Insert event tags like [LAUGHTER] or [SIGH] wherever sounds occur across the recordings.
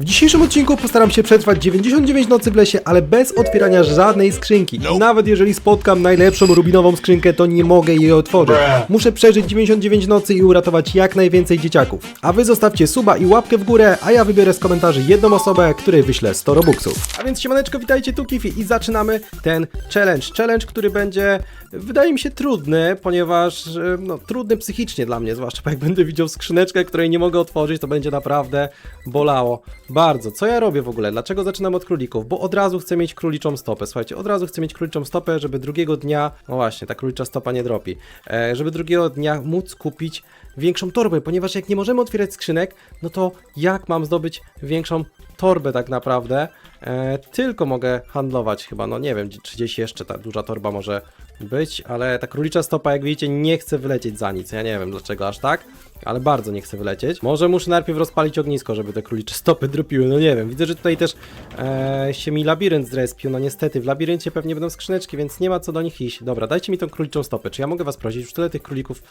W dzisiejszym odcinku postaram się przetrwać 99 nocy w lesie, ale bez otwierania żadnej skrzynki. I nawet jeżeli spotkam najlepszą rubinową skrzynkę, to nie mogę jej otworzyć. Muszę przeżyć 99 nocy i uratować jak najwięcej dzieciaków. A wy zostawcie suba i łapkę w górę, a ja wybiorę z komentarzy jedną osobę, której wyślę 100 robuxów. A więc siemaneczko, witajcie tu Kifi i zaczynamy ten challenge. Challenge, który będzie, wydaje mi się, trudny, ponieważ, e, no, trudny psychicznie dla mnie, zwłaszcza jak będę widział skrzyneczkę, której nie mogę otworzyć, to będzie naprawdę bolało. Bardzo. Co ja robię w ogóle? Dlaczego zaczynam od królików? Bo od razu chcę mieć króliczą stopę. Słuchajcie, od razu chcę mieć króliczą stopę, żeby drugiego dnia, no właśnie, ta królicza stopa nie dropi, e, żeby drugiego dnia móc kupić większą torbę, ponieważ jak nie możemy otwierać skrzynek, no to jak mam zdobyć większą torbę tak naprawdę? E, tylko mogę handlować chyba, no nie wiem, czy gdzieś jeszcze ta duża torba może być, ale ta królicza stopa, jak widzicie, nie chce wylecieć za nic. Ja nie wiem dlaczego aż tak, ale bardzo nie chce wylecieć. Może muszę najpierw rozpalić ognisko, żeby te królicze stopy dropiły, no nie wiem. Widzę, że tutaj też e, się mi labirynt zrespił, no niestety, w labiryncie pewnie będą skrzyneczki, więc nie ma co do nich iść. Dobra, dajcie mi tą króliczą stopę. Czy ja mogę was prosić? Już tyle tych królików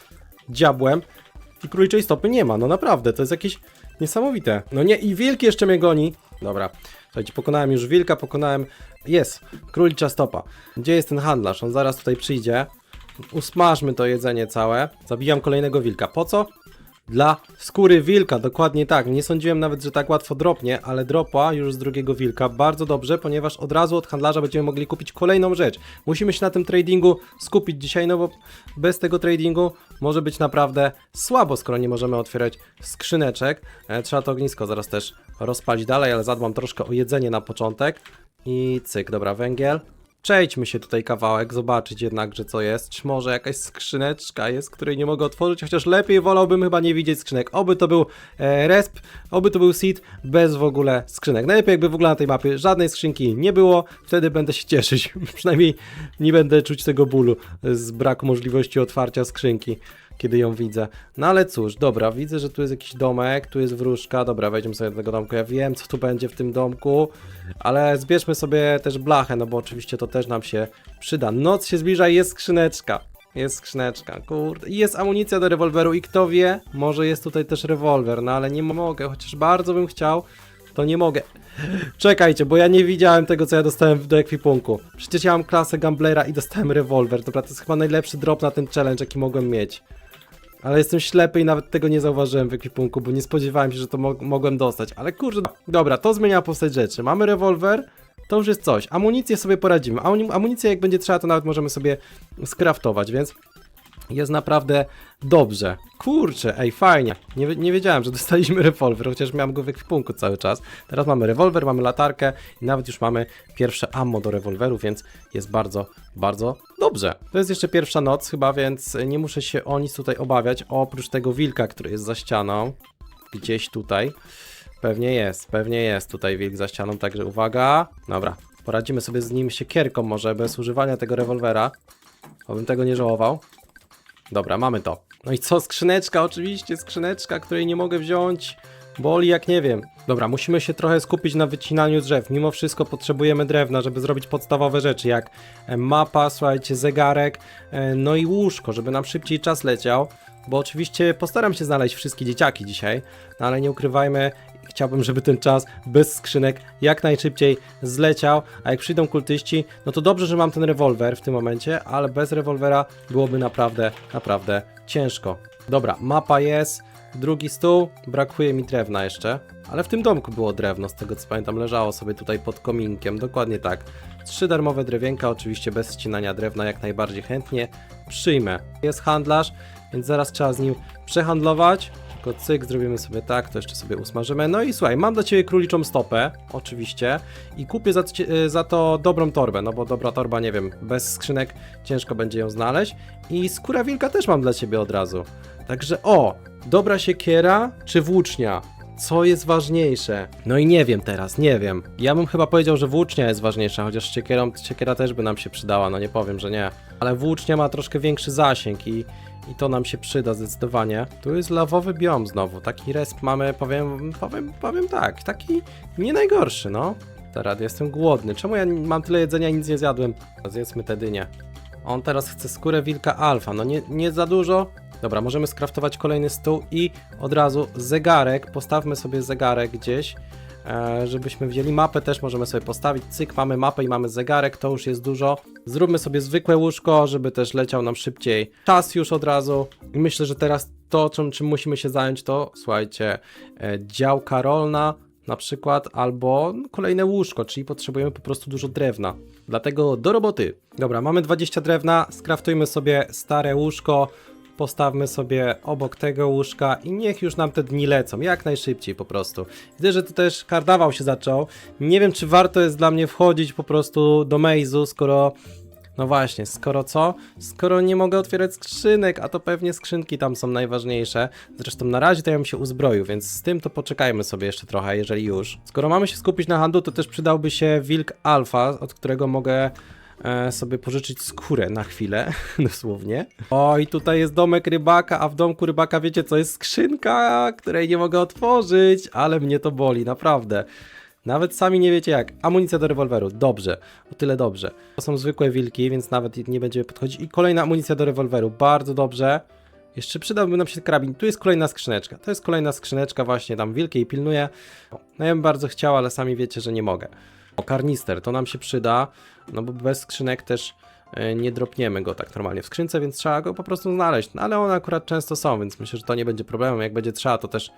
dziabłem i króliczej stopy nie ma, no naprawdę, to jest jakieś niesamowite. No nie, i wilk jeszcze mnie goni. Dobra, słuchajcie, pokonałem już wilka, pokonałem... Jest, królicza stopa. Gdzie jest ten handlarz? On zaraz tutaj przyjdzie. Usmażmy to jedzenie całe. Zabijam kolejnego wilka. Po co? Dla skóry wilka, dokładnie tak. Nie sądziłem nawet, że tak łatwo dropnie, ale dropła już z drugiego wilka. Bardzo dobrze, ponieważ od razu od handlarza będziemy mogli kupić kolejną rzecz. Musimy się na tym tradingu skupić dzisiaj, no bo bez tego tradingu może być naprawdę słabo, skoro nie możemy otwierać skrzyneczek. E, trzeba to ognisko zaraz też rozpalić dalej, ale zadbam troszkę o jedzenie na początek. I cyk, dobra, węgiel. Przejdźmy się tutaj kawałek, zobaczyć jednak, że co jest. Czy może jakaś skrzyneczka jest, której nie mogę otworzyć, chociaż lepiej wolałbym chyba nie widzieć skrzynek. Oby to był e, resp, oby to był seed bez w ogóle skrzynek. Najlepiej jakby w ogóle na tej mapie żadnej skrzynki nie było, wtedy będę się [LAUGHS] cieszyć. Przynajmniej nie będę czuć tego bólu z braku możliwości otwarcia skrzynki kiedy ją widzę. No ale cóż, dobra, widzę, że tu jest jakiś domek, tu jest wróżka, dobra, wejdziemy sobie do tego domku, ja wiem, co tu będzie w tym domku, ale zbierzmy sobie też blachę, no bo oczywiście to też nam się przyda. Noc się zbliża i jest skrzyneczka. Jest skrzyneczka, kurde. I jest amunicja do rewolweru i kto wie, może jest tutaj też rewolwer, no ale nie mogę, chociaż bardzo bym chciał, to nie mogę. Czekajcie, bo ja nie widziałem tego, co ja dostałem do ekwipunku. Przecież ja mam klasę gamblera i dostałem rewolwer. Dobra, to jest chyba najlepszy drop na ten challenge, jaki mogłem mieć. Ale jestem ślepy i nawet tego nie zauważyłem w ekwipunku, bo nie spodziewałem się, że to mo mogłem dostać. Ale kurde, dobra, to zmienia postać rzeczy. Mamy rewolwer, to już jest coś. Amunicję sobie poradzimy. Amun amunicję jak będzie trzeba, to nawet możemy sobie skraftować, więc jest naprawdę dobrze. Kurczę, ej, fajnie. Nie, nie wiedziałem, że dostaliśmy rewolwer, chociaż miałem go w ekwipunku cały czas. Teraz mamy rewolwer, mamy latarkę i nawet już mamy pierwsze ammo do rewolweru, więc jest bardzo, bardzo dobrze. To jest jeszcze pierwsza noc chyba, więc nie muszę się o nic tutaj obawiać, oprócz tego wilka, który jest za ścianą. Gdzieś tutaj. Pewnie jest, pewnie jest tutaj wilk za ścianą, także uwaga. Dobra, poradzimy sobie z nim siekierką może, bez używania tego rewolwera. Obym tego nie żałował. Dobra, mamy to. No i co? Skrzyneczka, oczywiście, skrzyneczka, której nie mogę wziąć. Boli jak nie wiem. Dobra, musimy się trochę skupić na wycinaniu drzew. Mimo wszystko potrzebujemy drewna, żeby zrobić podstawowe rzeczy, jak e, mapa, słuchajcie, zegarek, e, no i łóżko, żeby nam szybciej czas leciał. Bo oczywiście postaram się znaleźć wszystkie dzieciaki dzisiaj, no ale nie ukrywajmy, chciałbym, żeby ten czas bez skrzynek jak najszybciej zleciał, a jak przyjdą kultyści, no to dobrze, że mam ten rewolwer w tym momencie, ale bez rewolwera byłoby naprawdę, naprawdę ciężko. Dobra, mapa jest, drugi stół, brakuje mi drewna jeszcze, ale w tym domku było drewno, z tego co pamiętam, leżało sobie tutaj pod kominkiem, dokładnie tak. Trzy darmowe drewienka, oczywiście bez ścinania drewna, jak najbardziej chętnie przyjmę. Jest handlarz, więc zaraz trzeba z nim przehandlować. Tylko cyk, zrobimy sobie tak, to jeszcze sobie usmażymy. No i słuchaj, mam dla Ciebie króliczą stopę, oczywiście, i kupię za, cie- za to dobrą torbę, no bo dobra torba, nie wiem, bez skrzynek ciężko będzie ją znaleźć. I skóra wilka też mam dla Ciebie od razu. Także o, dobra siekiera czy włócznia? Co jest ważniejsze? No i nie wiem teraz, nie wiem. Ja bym chyba powiedział, że włócznia jest ważniejsza, chociaż siekierą, siekiera też by nam się przydała, no nie powiem, że nie. Ale włócznia ma troszkę większy zasięg i, i to nam się przyda zdecydowanie. Tu jest lawowy biom znowu, taki resp mamy, powiem, powiem, powiem tak, taki nie najgorszy, no. Teraz jestem głodny. Czemu ja mam tyle jedzenia i nic nie zjadłem? Zjedzmy te dynie. On teraz chce skórę wilka alfa, no nie, nie za dużo. Dobra, możemy skraftować kolejny stół i od razu zegarek, postawmy sobie zegarek gdzieś. E, żebyśmy wzięli mapę, też możemy sobie postawić. Cyk, mamy mapę i mamy zegarek, to już jest dużo. Zróbmy sobie zwykłe łóżko, żeby też leciał nam szybciej czas już od razu. I myślę, że teraz to, czym, czym musimy się zająć, to słuchajcie, e, działka rolna na przykład, albo kolejne łóżko, czyli potrzebujemy po prostu dużo drewna. Dlatego do roboty. Dobra, mamy 20 drewna, skraftujmy sobie stare łóżko, postawmy sobie obok tego łóżka i niech już nam te dni lecą, jak najszybciej po prostu. Widzę, że tu też karnawał się zaczął. Nie wiem, czy warto jest dla mnie wchodzić po prostu do Mejzu, skoro... No właśnie, skoro co? Skoro nie mogę otwierać skrzynek, a to pewnie skrzynki tam są najważniejsze. Zresztą na razie to ja bym się uzbroił, więc z tym to poczekajmy sobie jeszcze trochę, jeżeli już. Skoro mamy się skupić na handlu, to też przydałby się wilk alfa, od którego mogę sobie pożyczyć skórę na chwilę, [LAUGHS] dosłownie. O, i tutaj jest domek rybaka, a w domku rybaka wiecie co, jest skrzynka, której nie mogę otworzyć, ale mnie to boli, naprawdę. Nawet sami nie wiecie jak. Amunicja do rewolweru. Dobrze. O tyle dobrze. To są zwykłe wilki, więc nawet nie będziemy podchodzić. I kolejna amunicja do rewolweru. Bardzo dobrze. Jeszcze przydałby nam się karabin. Tu jest kolejna skrzyneczka. To jest kolejna skrzyneczka właśnie. Tam wilki jej pilnuje. No ja bym bardzo chciał, ale sami wiecie, że nie mogę. O, karnister. To nam się przyda. No bo bez skrzynek też e, nie dropniemy go tak normalnie w skrzynce, więc trzeba go po prostu znaleźć. No ale one akurat często są, więc myślę, że to nie będzie problemem. Jak będzie trzeba, to też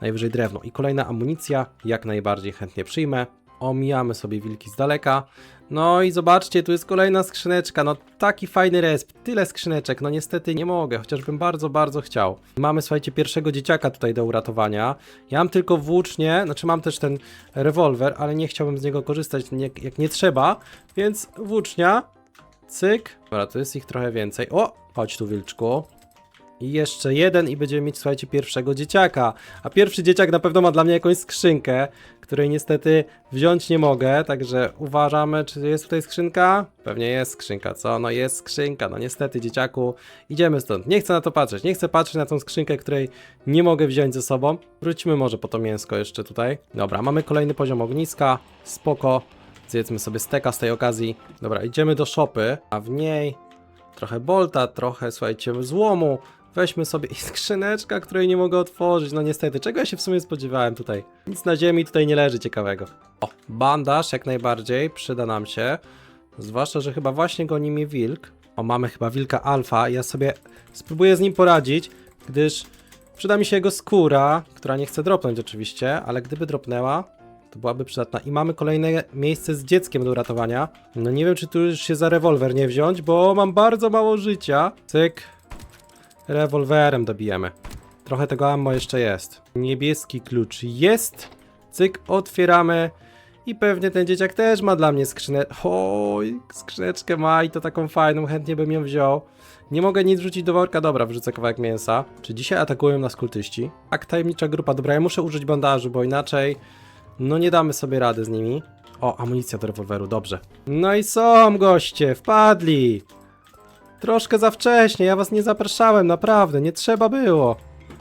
najwyżej drewno. I kolejna amunicja, jak najbardziej chętnie przyjmę. Omijamy sobie wilki z daleka. No i zobaczcie, tu jest kolejna skrzyneczka. No taki fajny resp, tyle skrzyneczek. No niestety nie mogę, chociażbym bardzo, bardzo chciał. Mamy, słuchajcie, pierwszego dzieciaka tutaj do uratowania. Ja mam tylko włócznie, znaczy mam też ten rewolwer, ale nie chciałbym z niego korzystać jak nie trzeba, więc włócznia, cyk. Dobra, to jest ich trochę więcej. O, chodź tu wilczku. I jeszcze jeden i będziemy mieć, słuchajcie, pierwszego dzieciaka. A pierwszy dzieciak na pewno ma dla mnie jakąś skrzynkę, której niestety wziąć nie mogę, także uważamy, czy jest tutaj skrzynka? Pewnie jest skrzynka, co? No jest skrzynka, no niestety dzieciaku, idziemy stąd. Nie chcę na to patrzeć, nie chcę patrzeć na tą skrzynkę, której nie mogę wziąć ze sobą. Wróćmy może po to mięsko jeszcze tutaj. Dobra, mamy kolejny poziom ogniska, spoko. Zjedzmy sobie steka z tej okazji. Dobra, idziemy do szopy, a w niej trochę bolta, trochę, słuchajcie, złomu. Weźmy sobie i skrzyneczka, której nie mogę otworzyć. No niestety, czego ja się w sumie spodziewałem tutaj? Nic na ziemi tutaj nie leży ciekawego. O, bandaż jak najbardziej, przyda nam się. Zwłaszcza, że chyba właśnie goni mi wilk. O, mamy chyba wilka alfa. Ja sobie spróbuję z nim poradzić, gdyż przyda mi się jego skóra, która nie chce dropnąć oczywiście, ale gdyby dropnęła, to byłaby przydatna. I mamy kolejne miejsce z dzieckiem do uratowania. No nie wiem, czy tu już się za rewolwer nie wziąć, bo mam bardzo mało życia. Cyk. Rewolwerem dobijemy. Trochę tego ammo jeszcze jest. Niebieski klucz jest. Cyk, otwieramy. I pewnie ten dzieciak też ma dla mnie skrzynę... Oj, skrzyneczkę ma i to taką fajną, chętnie bym ją wziął. Nie mogę nic wrzucić do worka, dobra, wrzucę kawałek mięsa. Czy dzisiaj atakują nas kultyści? Tak, tajemnicza grupa, dobra, ja muszę użyć bandażu, bo inaczej... No nie damy sobie rady z nimi. O, amunicja do rewolweru, dobrze. No i są goście, wpadli. Troszkę za wcześnie, ja was nie zapraszałem, naprawdę, nie trzeba było.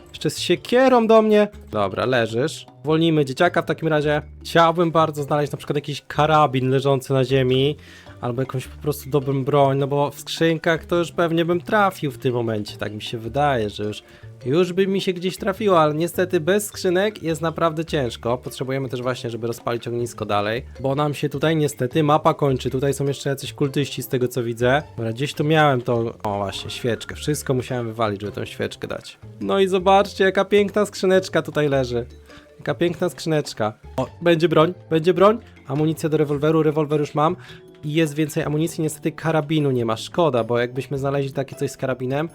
Jeszcze z siekierą do mnie. Dobra, leżysz. Wolnimy dzieciaka w takim razie. Chciałbym bardzo znaleźć na przykład jakiś karabin leżący na ziemi. Albo jakąś po prostu dobrą broń, no bo w skrzynkach to już pewnie bym trafił w tym momencie. Tak mi się wydaje, że już, już by mi się gdzieś trafiło, ale niestety bez skrzynek jest naprawdę ciężko. Potrzebujemy też właśnie, żeby rozpalić ognisko dalej, bo nam się tutaj niestety mapa kończy. Tutaj są jeszcze jacyś kultyści z tego co widzę. Dobra, gdzieś tu miałem to... O właśnie, świeczkę. Wszystko musiałem wywalić, żeby tę świeczkę dać. No i zobaczcie, jaka piękna skrzyneczka tutaj leży. Jaka piękna skrzyneczka. O, będzie broń, będzie broń. Amunicja do rewolweru, rewolwer już mam. I jest więcej amunicji, niestety karabinu nie ma. Szkoda, bo jakbyśmy znaleźli takie coś z karabinem,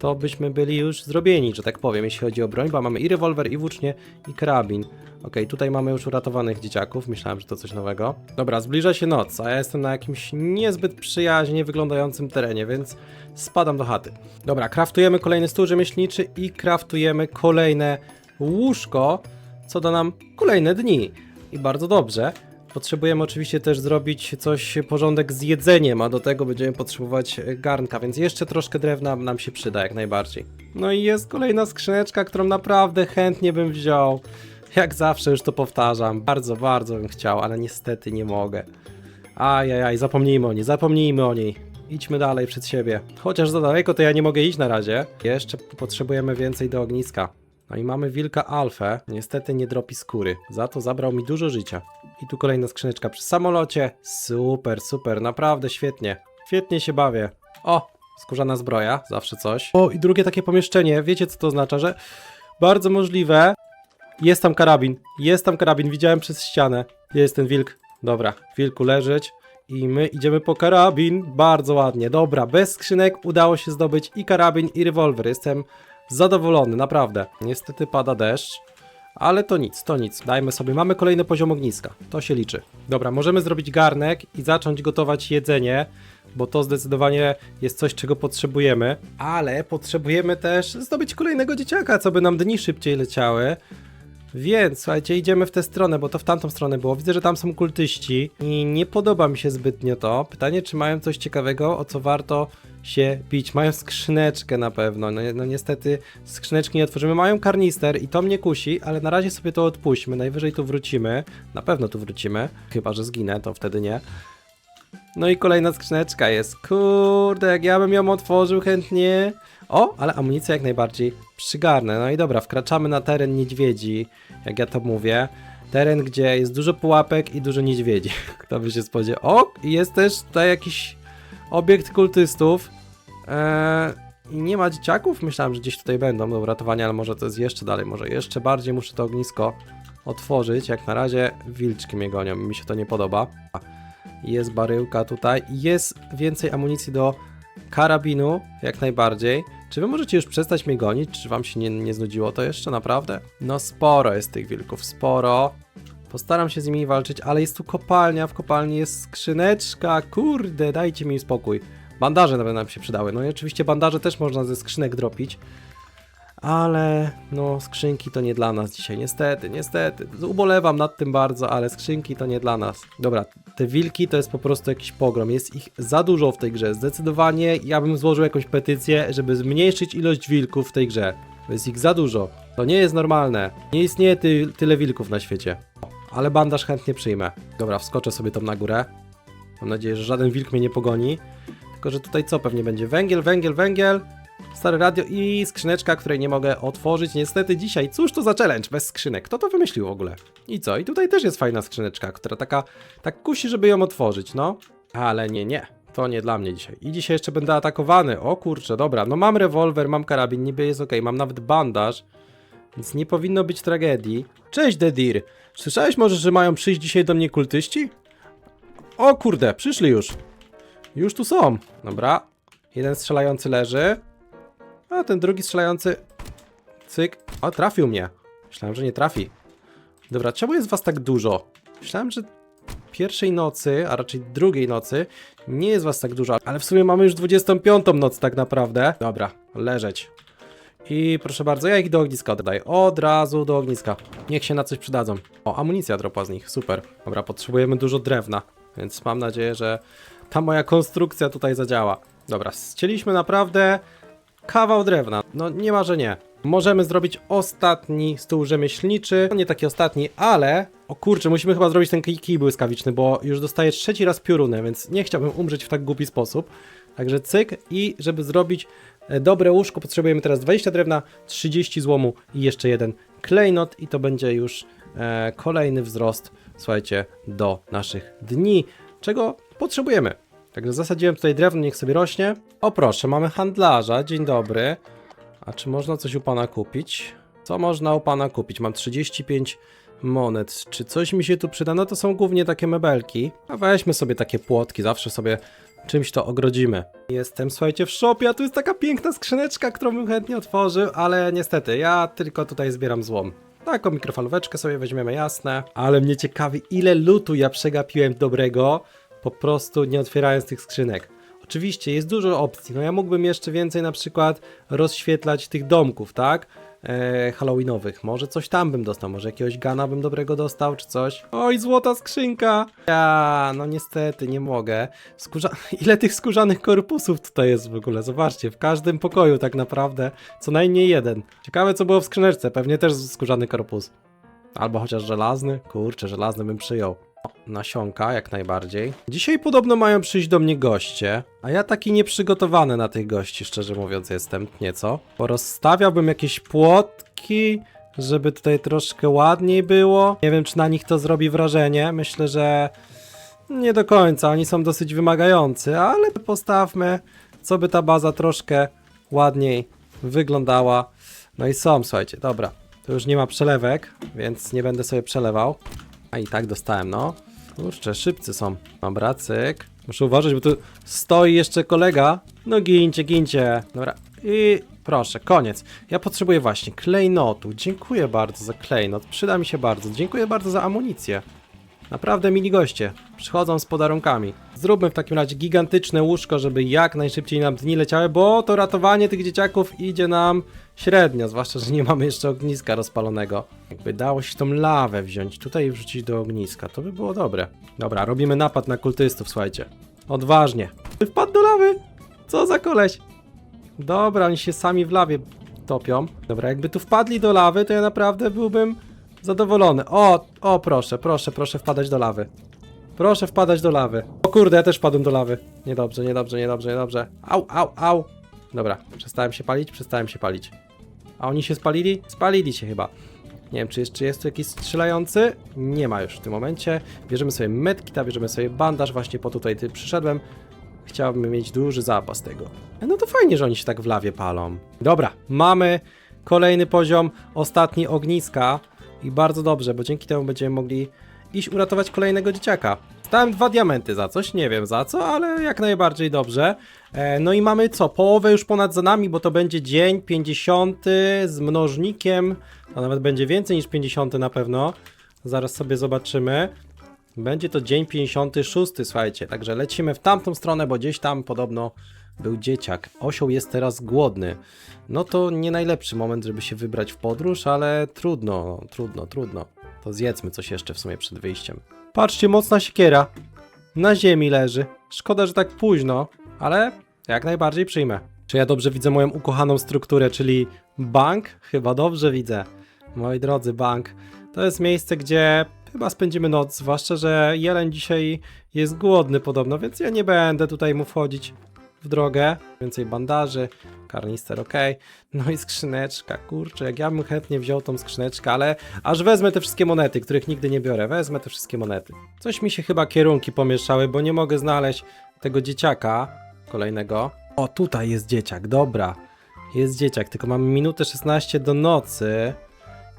to byśmy byli już zrobieni, że tak powiem, jeśli chodzi o broń, bo mamy i rewolwer, i włócznie, i karabin. Okej, tutaj mamy już uratowanych dzieciaków, myślałem, że to coś nowego. Dobra, zbliża się noc, a ja jestem na jakimś niezbyt przyjaźnie wyglądającym terenie, więc spadam do chaty. Dobra, kraftujemy kolejny stół rzemieślniczy i kraftujemy kolejne łóżko, co da nam kolejne dni. I bardzo dobrze. Potrzebujemy oczywiście też zrobić coś, porządek z jedzeniem, a do tego będziemy potrzebować garnka, więc jeszcze troszkę drewna nam się przyda jak najbardziej. No i jest kolejna skrzyneczka, którą naprawdę chętnie bym wziął. Jak zawsze już to powtarzam, bardzo, bardzo bym chciał, ale niestety nie mogę. Ajajaj, zapomnijmy o niej, zapomnijmy o niej. Idźmy dalej przed siebie. Chociaż za daleko to ja nie mogę iść na razie. Jeszcze potrzebujemy więcej do ogniska. No i mamy wilka alfę. Niestety nie dropi skóry. Za to zabrał mi dużo życia. I tu kolejna skrzyneczka przy samolocie. Super, super, naprawdę świetnie. Świetnie się bawię. O, skórzana zbroja, zawsze coś. O, i drugie takie pomieszczenie. Wiecie co to oznacza, że bardzo możliwe. Jest tam karabin. Jest tam karabin. Widziałem przez ścianę. Jest ten wilk? Dobra, wilku leżeć. I my idziemy po karabin. Bardzo ładnie. Dobra, bez skrzynek udało się zdobyć i karabin, i rewolwer. Jestem zadowolony, naprawdę. Niestety pada deszcz. Ale to nic, to nic. Dajmy sobie. Mamy kolejny poziom ogniska. To się liczy. Dobra, możemy zrobić garnek i zacząć gotować jedzenie, bo to zdecydowanie jest coś, czego potrzebujemy. Ale potrzebujemy też zdobyć kolejnego dzieciaka, co by nam dni szybciej leciały. Więc słuchajcie, idziemy w tę stronę, bo to w tamtą stronę było. Widzę, że tam są kultyści i nie podoba mi się zbytnio to. Pytanie, czy mają coś ciekawego, o co warto się bić. Mają skrzyneczkę na pewno. No, no niestety skrzyneczki nie otworzymy. Mają karnister i to mnie kusi, ale na razie sobie to odpuśćmy. Najwyżej tu wrócimy. Na pewno tu wrócimy. Chyba, że zginę, to wtedy nie. No i kolejna skrzyneczka jest. Kurde, jak ja bym ją otworzył chętnie. O, ale amunicja jak najbardziej przygarnę. No i dobra, wkraczamy na teren niedźwiedzi, jak ja to mówię. Teren, gdzie jest dużo pułapek i dużo niedźwiedzi. [LAUGHS] Kto by się spodziewał. O, jest też tutaj jakiś obiekt kultystów. Eee, I nie ma dzieciaków? Myślałem, że gdzieś tutaj będą do uratowania, ale może to jest jeszcze dalej. Może jeszcze bardziej muszę to ognisko otworzyć. Jak na razie wilczki mnie gonią, mi się to nie podoba. Jest baryłka tutaj. Jest więcej amunicji do karabinu, jak najbardziej. Czy wy możecie już przestać mnie gonić? Czy wam się nie, nie znudziło to jeszcze, naprawdę? No sporo jest tych wilków, sporo. Postaram się z nimi walczyć, ale jest tu kopalnia, w kopalni jest skrzyneczka, kurde, dajcie mi spokój. Bandaże nawet nam się przydały, no i oczywiście bandaże też można ze skrzynek dropić. Ale no skrzynki to nie dla nas dzisiaj, niestety, niestety. Ubolewam nad tym bardzo, ale skrzynki to nie dla nas. Dobra, te wilki to jest po prostu jakiś pogrom, jest ich za dużo w tej grze. Zdecydowanie ja bym złożył jakąś petycję, żeby zmniejszyć ilość wilków w tej grze. Jest ich za dużo. To nie jest normalne. Nie istnieje ty, tyle wilków na świecie. Ale bandaż chętnie przyjmę. Dobra, wskoczę sobie tam na górę. Mam nadzieję, że żaden wilk mnie nie pogoni. Tylko, że tutaj co pewnie będzie? Węgiel, węgiel, węgiel. Stare radio i skrzyneczka, której nie mogę otworzyć niestety dzisiaj. Cóż to za challenge bez skrzynek? Kto to wymyślił w ogóle? I co? I tutaj też jest fajna skrzyneczka, która taka tak kusi, żeby ją otworzyć, no. Ale nie, nie. To nie dla mnie dzisiaj. I dzisiaj jeszcze będę atakowany. O kurczę, dobra. No mam rewolwer, mam karabin, niby jest ok. Mam nawet bandaż. Więc nie powinno być tragedii. Cześć, Dedir. Słyszałeś może, że mają przyjść dzisiaj do mnie kultyści? O kurde, przyszli już. Już tu są. Dobra. Jeden strzelający leży. A ten drugi strzelający. Cyk. O, trafił mnie. Myślałem, że nie trafi. Dobra, czemu jest was tak dużo? Myślałem, że pierwszej nocy, a raczej drugiej nocy, nie jest was tak dużo, ale w sumie mamy już 25 noc tak naprawdę. Dobra, leżeć. I proszę bardzo, ja ich do ogniska oddaję. Od razu do ogniska. Niech się na coś przydadzą. O, amunicja dropa z nich, super. Dobra, potrzebujemy dużo drewna, więc mam nadzieję, że ta moja konstrukcja tutaj zadziała. Dobra, ścieliśmy naprawdę kawał drewna. No nie ma, że nie. Możemy zrobić ostatni stół rzemieślniczy. Nie taki ostatni, ale... O kurczę, musimy chyba zrobić ten kij, błyskawiczny, bo już dostaję trzeci raz piorunę, więc nie chciałbym umrzeć w tak głupi sposób. Także cyk i żeby zrobić dobre łóżko potrzebujemy teraz 20 drewna, 30 złomu i jeszcze jeden klejnot i to będzie już e, kolejny wzrost, słuchajcie, do naszych dni, czego potrzebujemy. Także zasadziłem tutaj drewno, niech sobie rośnie. O proszę, mamy handlarza, dzień dobry. A czy można coś u pana kupić? Co można u pana kupić? Mam 35 monet. Czy coś mi się tu przyda? No to są głównie takie mebelki. A weźmy sobie takie płotki, zawsze sobie czymś to ogrodzimy. Jestem, słuchajcie, w shopie, a tu jest taka piękna skrzyneczka, którą bym chętnie otworzył, ale niestety, ja tylko tutaj zbieram złom. Taką mikrofalóweczkę sobie weźmiemy, jasne. Ale mnie ciekawi, ile lutu ja przegapiłem dobrego, po prostu nie otwierając tych skrzynek. Oczywiście jest dużo opcji. No ja mógłbym jeszcze więcej na przykład rozświetlać tych domków, tak? E, Halloweenowych. Może coś tam bym dostał, może jakiegoś gana bym dobrego dostał, czy coś. Oj, złota skrzynka! Ja, no niestety nie mogę. Skórza... [LAUGHS] Ile tych skórzanych korpusów tutaj jest w ogóle? Zobaczcie, w każdym pokoju tak naprawdę co najmniej jeden. Ciekawe co było w skrzyneczce, pewnie też skórzany korpus. Albo chociaż żelazny? Kurczę, żelazny bym przyjął. Nasionka, jak najbardziej. Dzisiaj podobno mają przyjść do mnie goście, a ja taki nieprzygotowany na tych gości, szczerze mówiąc, jestem nieco. Porozstawiałbym jakieś płotki, żeby tutaj troszkę ładniej było. Nie wiem, czy na nich to zrobi wrażenie. Myślę, że nie do końca, oni są dosyć wymagający, ale postawmy, co by ta baza troszkę ładniej wyglądała. No i są, słuchajcie, dobra. To już nie ma przelewek, więc nie będę sobie przelewał. A i tak dostałem, no. Kurczę, szybcy są. Dobra, cyk. Muszę uważać, bo tu stoi jeszcze kolega. No gincie, gincie. Dobra. I proszę, koniec. Ja potrzebuję właśnie klejnotu. Dziękuję bardzo za klejnot. Przyda mi się bardzo. Dziękuję bardzo za amunicję. Naprawdę mili goście. Przychodzą z podarunkami. Zróbmy w takim razie gigantyczne łóżko, żeby jak najszybciej nam dni leciały, bo to ratowanie tych dzieciaków idzie nam średnio, zwłaszcza, że nie mamy jeszcze ogniska rozpalonego. Jakby dało się tą lawę wziąć tutaj i wrzucić do ogniska, to by było dobre. Dobra, robimy napad na kultystów, słuchajcie. Odważnie. Wpadł do lawy! Co za koleś? Dobra, oni się sami w lawie topią. Dobra, jakby tu wpadli do lawy, to ja naprawdę byłbym zadowolony. O, o, proszę, proszę, proszę wpadać do lawy. Proszę wpadać do lawy. O kurde, ja też wpadłem do lawy. Niedobrze, niedobrze, niedobrze, niedobrze. Au, au, au. Dobra, przestałem się palić, przestałem się palić. A oni się spalili? Spalili się chyba. Nie wiem, czy jeszcze jest tu jakiś strzelający? Nie ma już w tym momencie. Bierzemy sobie medkita, bierzemy sobie bandaż, właśnie po tutaj ty przyszedłem. Chciałbym mieć duży zapas tego. No to fajnie, że oni się tak w lawie palą. Dobra, mamy kolejny poziom, ostatni ogniska. I bardzo dobrze, bo dzięki temu będziemy mogli iść uratować kolejnego dzieciaka. Stałem dwa diamenty za coś, nie wiem za co, ale jak najbardziej dobrze. E, no i mamy co? Połowę już ponad za nami, bo to będzie dzień 50 z mnożnikiem. A nawet będzie więcej niż 50 na pewno. Zaraz sobie zobaczymy. Będzie to dzień 56, słuchajcie. Także lecimy w tamtą stronę, bo gdzieś tam podobno był dzieciak. Osioł jest teraz głodny. No to nie najlepszy moment, żeby się wybrać w podróż, ale trudno, trudno, trudno. To zjedzmy coś jeszcze w sumie przed wyjściem. Patrzcie, mocna siekiera. Na ziemi leży. Szkoda, że tak późno, ale jak najbardziej przyjmę. Czy ja dobrze widzę moją ukochaną strukturę, czyli bank? Chyba dobrze widzę. Moi drodzy, bank to jest miejsce, gdzie chyba spędzimy noc, zwłaszcza, że jeleń dzisiaj jest głodny podobno, więc ja nie będę tutaj mu wchodzić w drogę. Więcej bandaży, karnister ok. No i skrzyneczka, kurczę, jak ja bym chętnie wziął tą skrzyneczkę, ale aż wezmę te wszystkie monety, których nigdy nie biorę. Wezmę te wszystkie monety. Coś mi się chyba kierunki pomieszały, bo nie mogę znaleźć tego dzieciaka kolejnego. O, tutaj jest dzieciak, dobra. Jest dzieciak, tylko mamy minutę 16 do nocy.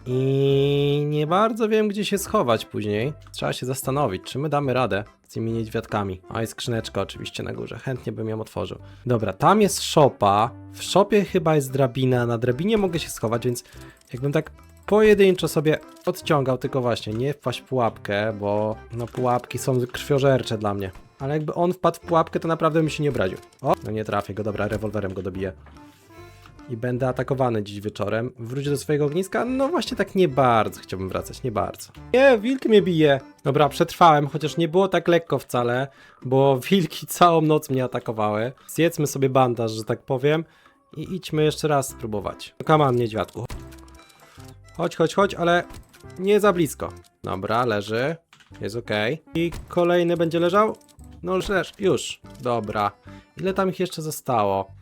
I nie bardzo wiem, gdzie się schować później. Trzeba się zastanowić, czy my damy radę tymi niedźwiadkami. A i skrzyneczka oczywiście na górze, chętnie bym ją otworzył. Dobra, tam jest szopa. W szopie chyba jest drabina, na drabinie mogę się schować, więc jakbym tak pojedynczo sobie odciągał, tylko właśnie nie wpaść w pułapkę, bo no pułapki są krwiożercze dla mnie. Ale jakby on wpadł w pułapkę, to naprawdę bym się nie obraził. O, no nie trafię go, dobra, rewolwerem go dobiję i będę atakowany dziś wieczorem. Wróć do swojego ogniska? No właśnie tak nie bardzo chciałbym wracać, nie bardzo. Nie, wilk mnie bije. Dobra, przetrwałem, chociaż nie było tak lekko wcale, bo [LAUGHS] wilki całą noc mnie atakowały. Zjedzmy sobie bandaż, że tak powiem i idźmy jeszcze raz spróbować. No come on, niedźwiadku. Chodź, chodź, chodź, ale nie za blisko. Dobra, leży. Jest ok. I kolejny będzie leżał? No już leż, już. Dobra. Ile tam ich jeszcze zostało?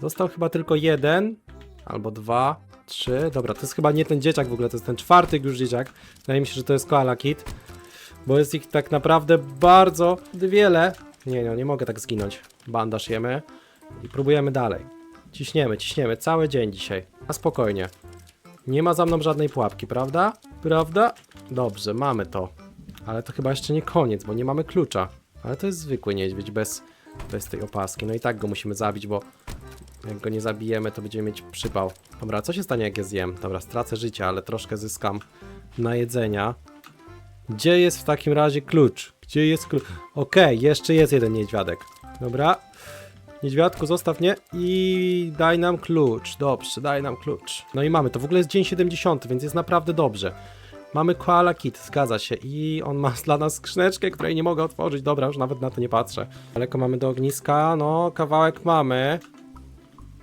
Został chyba tylko jeden, albo dwa, trzy. Dobra, to jest chyba nie ten dzieciak w ogóle, to jest ten czwarty już dzieciak. Wydaje mi się, że to jest Koala Kid. Bo jest ich tak naprawdę bardzo wiele. Nie, no, nie mogę tak zginąć. Bandaż jemy i próbujemy dalej. Ciśniemy, ciśniemy cały dzień dzisiaj. A spokojnie. Nie ma za mną żadnej pułapki, prawda? Prawda? Dobrze, mamy to. Ale to chyba jeszcze nie koniec, bo nie mamy klucza. Ale to jest zwykły niedźwiedź bez, bez tej opaski. No i tak go musimy zabić, bo jak go nie zabijemy, to będziemy mieć przypał. Dobra, co się stanie, jak ja zjem? Dobra, stracę życie, ale troszkę zyskam na jedzenia. Gdzie jest w takim razie klucz? Gdzie jest klucz? Okej, jeszcze jest jeden niedźwiadek. Dobra. Niedźwiadku, zostaw mnie i daj nam klucz. Dobrze, daj nam klucz. No i mamy, to w ogóle jest dzień 70, więc jest naprawdę dobrze. Mamy Koala Kit, zgadza się. I on ma dla nas skrzyneczkę, której nie mogę otworzyć. Dobra, już nawet na to nie patrzę. Daleko mamy do ogniska, no kawałek mamy.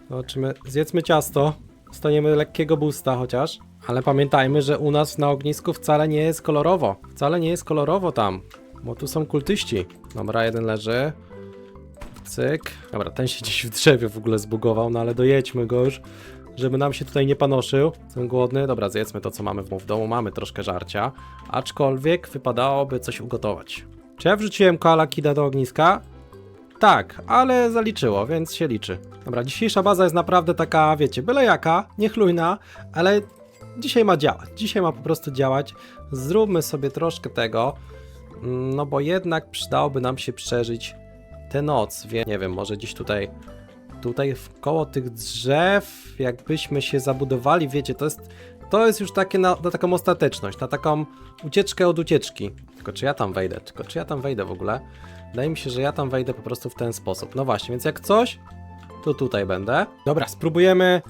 Zobaczymy, zjedzmy ciasto. Staniemy lekkiego boosta chociaż. Ale pamiętajmy, że u nas na ognisku wcale nie jest kolorowo. Wcale nie jest kolorowo tam. Bo tu są kultyści. Dobra, jeden leży. Cyk. Dobra, ten się gdzieś w drzewie w ogóle zbugował, no ale dojedźmy go już, żeby nam się tutaj nie panoszył. Jestem głodny. Dobra, zjedzmy to, co mamy w domu. Mamy troszkę żarcia. Aczkolwiek wypadałoby coś ugotować. Czy ja wrzuciłem koala kida do ogniska? Tak, ale zaliczyło, więc się liczy. Dobra, dzisiejsza baza jest naprawdę taka, wiecie, byle jaka, niechlujna, ale dzisiaj ma działać. Dzisiaj ma po prostu działać. Zróbmy sobie troszkę tego, mm, no bo jednak przydałoby nam się przeżyć tę noc. Wie, nie wiem, może gdzieś tutaj, tutaj w koło tych drzew, jakbyśmy się zabudowali, wiecie, to jest, to jest już takie na, na taką ostateczność, na taką ucieczkę od ucieczki. Tylko czy ja tam wejdę? Tylko czy ja tam wejdę w ogóle? Wydaje mi się, że ja tam wejdę po prostu w ten sposób. No właśnie, więc jak coś, to tutaj będę. Dobra, spróbujemy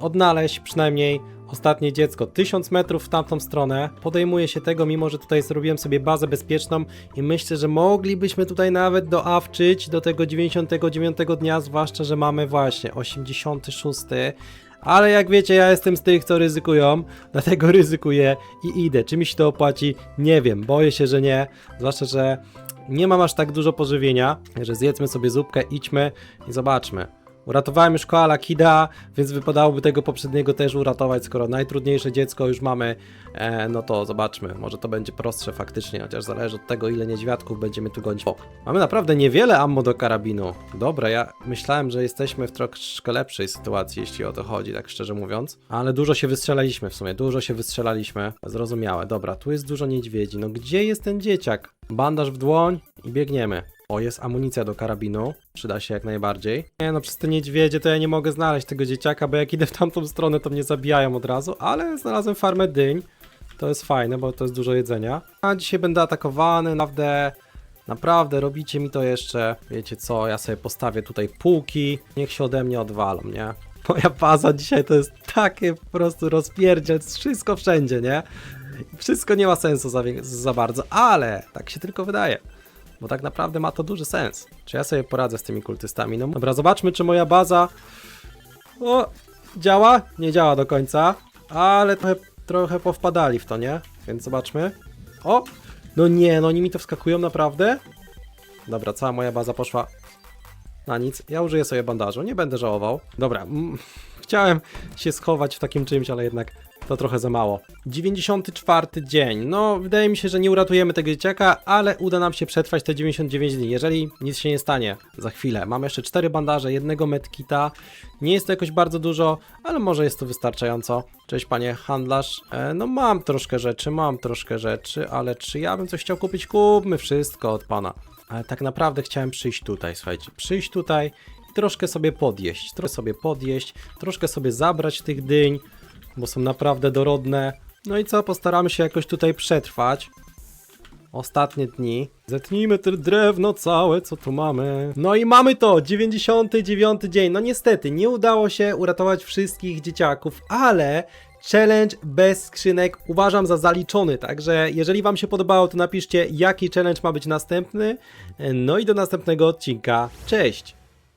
odnaleźć przynajmniej ostatnie dziecko. 1000 metrów w tamtą stronę. Podejmuję się tego, mimo że tutaj zrobiłem sobie bazę bezpieczną i myślę, że moglibyśmy tutaj nawet doawczyć do tego 99 dnia, zwłaszcza, że mamy właśnie 86. Ale jak wiecie, ja jestem z tych, co ryzykują, [LAUGHS] dlatego ryzykuję i idę. Czy mi się to opłaci? Nie wiem, boję się, że nie. Zwłaszcza, że nie mam aż tak dużo pożywienia, że zjedzmy sobie zupkę, idźmy i zobaczmy. Uratowałem już koala Kida, więc wypadałoby tego poprzedniego też uratować, skoro najtrudniejsze dziecko już mamy, e, no to zobaczmy, może to będzie prostsze faktycznie, chociaż zależy od tego ile niedźwiadków będziemy tu gonić. O, mamy naprawdę niewiele ammo do karabinu. Dobra, ja myślałem, że jesteśmy w troszkę lepszej sytuacji, jeśli o to chodzi, tak szczerze mówiąc. Ale dużo się wystrzelaliśmy w sumie, dużo się wystrzelaliśmy. Zrozumiałe, dobra, tu jest dużo niedźwiedzi, no gdzie jest ten dzieciak? Bandaż w dłoń i biegniemy. O, jest amunicja do karabinu. Przyda się jak najbardziej. Nie no, przez te niedźwiedzie to ja nie mogę znaleźć tego dzieciaka, bo jak idę w tamtą stronę, to mnie zabijają od razu, ale znalazłem farmę dyń. To jest fajne, bo to jest dużo jedzenia. A dzisiaj będę atakowany, naprawdę... Naprawdę, robicie mi to jeszcze. Wiecie co, ja sobie postawię tutaj półki. Niech się ode mnie odwalą, nie? Moja baza dzisiaj to jest takie po prostu rozpierdziel, wszystko wszędzie, nie? Wszystko nie ma sensu za, za bardzo, ale tak się tylko wydaje. Bo tak naprawdę ma to duży sens. Czy ja sobie poradzę z tymi kultystami? No dobra, zobaczmy, czy moja baza. O, działa? Nie działa do końca, ale trochę, trochę powpadali w to, nie? Więc zobaczmy. O! No nie, no oni mi to wskakują naprawdę? Dobra, cała moja baza poszła na nic. Ja użyję sobie bandażu, nie będę żałował. Dobra, [LAUGHS] chciałem się schować w takim czymś, ale jednak to trochę za mało. 94 dzień. No, wydaje mi się, że nie uratujemy tego dzieciaka, ale uda nam się przetrwać te 99 dni, jeżeli nic się nie stanie za chwilę. Mam jeszcze 4 bandaże, jednego medkita. Nie jest to jakoś bardzo dużo, ale może jest to wystarczająco. Cześć panie handlarz. E, no mam troszkę rzeczy, mam troszkę rzeczy, ale czy ja bym coś chciał kupić? Kupmy wszystko od pana. Ale tak naprawdę chciałem przyjść tutaj, słuchajcie. Przyjść tutaj i troszkę sobie podjeść. Troszkę sobie podjeść, troszkę sobie zabrać tych dyń bo są naprawdę dorodne. No i co, postaramy się jakoś tutaj przetrwać. Ostatnie dni. Zetnijmy te drewno całe, co tu mamy. No i mamy to, 99 dzień. No niestety, nie udało się uratować wszystkich dzieciaków, ale challenge bez skrzynek uważam za zaliczony, także jeżeli wam się podobało, to napiszcie jaki challenge ma być następny. No i do następnego odcinka. Cześć!